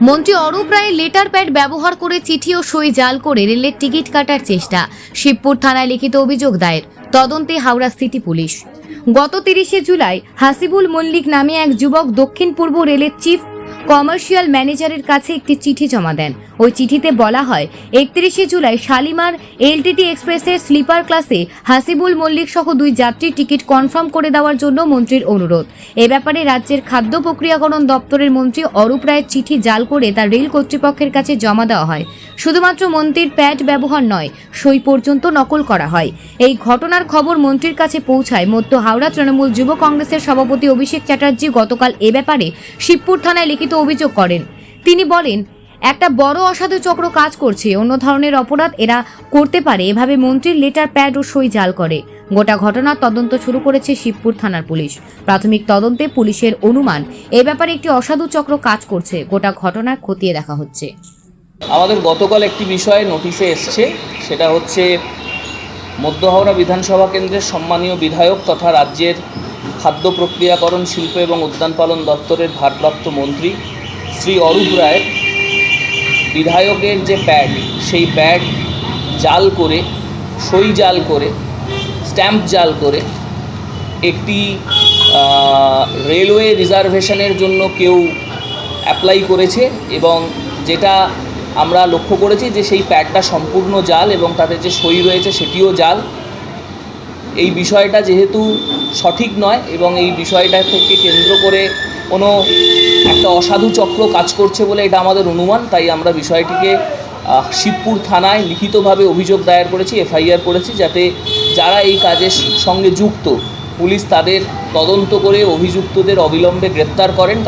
মন্ত্রী অরূপ রায়ের letter pad ব্যবহার করে চিঠি ও সই জাল করে রেলের টিকিট কাটার চেষ্টা, শিবপুর থানায় লিখিত অভিযোগ দায়ের, তদন্তে হাওড়া সিটি পুলিশ। গত তিরিশে জুলাই হাসিবুল মল্লিক নামে এক যুবক দক্ষিণ পূর্ব রেলের চিফ কমার্শিয়াল ম্যানেজারের কাছে একটি চিঠি জমা দেন। ওই চিঠিতে বলা হয়, একত্রিশে জুলাই শালিমার এলটিটি এক্সপ্রেসের স্লিপার ক্লাসে হাসিবুল মল্লিক সহ দুই যাত্রীর টিকিট কনফার্ম করে দেওয়ার জন্য মন্ত্রীর অনুরোধ। এ ব্যাপারে রাজ্যের খাদ্য প্রক্রিয়াকরণ দপ্তরের মন্ত্রী অরূপ রায়ের চিঠি জাল করে তা রেল কর্তৃপক্ষের কাছে জমা দেওয়া হয়। শুধুমাত্র মন্ত্রীর প্যাড ব্যবহার নয়, সই পর্যন্ত নকল করা হয়। এই ঘটনার খবর মন্ত্রীর কাছে পৌঁছায় মধ্য হাওড়া তৃণমূল যুব কংগ্রেসের সভাপতি অভিষেক চ্যাটার্জি গতকাল এ ব্যাপারে শিবপুর থানায় লিখিত অভিযোগ করেন। তিনি বলেন একটা বড় অসাধু চক্র কাজ করছে। অন্য ধরনের অপরাধ এরা করতে পারে। এভাবে মন্ত্রীর লেটার প্যাড ও সই জাল করে। গোটা ঘটনার তদন্ত শুরু করেছে শিবপুর থানার পুলিশ। প্রাথমিক তদন্তে পুলিশের অনুমান। এ ব্যাপারে একটি অসাধু চক্র কাজ করছে। গোটা ঘটনা খতিয়ে দেখা হচ্ছে। আমাদের গতকাল একটি বিষয়ে নোটিশে এসছে। সেটা হচ্ছে, মধ্য হাওড়া বিধানসভা কেন্দ্রের সম্মানীয় বিধায়ক তথা রাজ্যের খাদ্য প্রক্রিয়াকরণ শিল্প এবং উদ্যান পালন দপ্তরের ভারপ্রাপ্ত মন্ত্রী শ্রী অরূপ রায়ের বিধায়কের যে প্যাড সেই প্যাড জাল করে, সই জাল করে স্ট্যাম্প জাল করে একটি রেলওয়ে রিজার্ভেশনের জন্য কেউ অ্যাপ্লাই করেছে এবং যেটা আমরা লক্ষ্য করেছি যে সেই প্যাডটা সম্পূর্ণ জাল এবং তাদের যে সই রয়েছে সেটিও জাল। এই বিষয়টা যেহেতু সঠিক নয় এবং এই বিষয়টা থেকে কেন্দ্র করে কোনো একটা অসাধু চক্র কাজ করছে বলে এটা আমাদের অনুমান, তাই আমরা বিষয়টিকে শিবপুর থানায় লিখিতভাবে অভিযোগ দায়ের করেছি, এফআইআর করেছি, যাতে যারা এই কাজের সঙ্গে যুক্ত, পুলিশ তাদের তদন্ত করে অভিযুক্তদের অবিলম্বে গ্রেপ্তার করেন।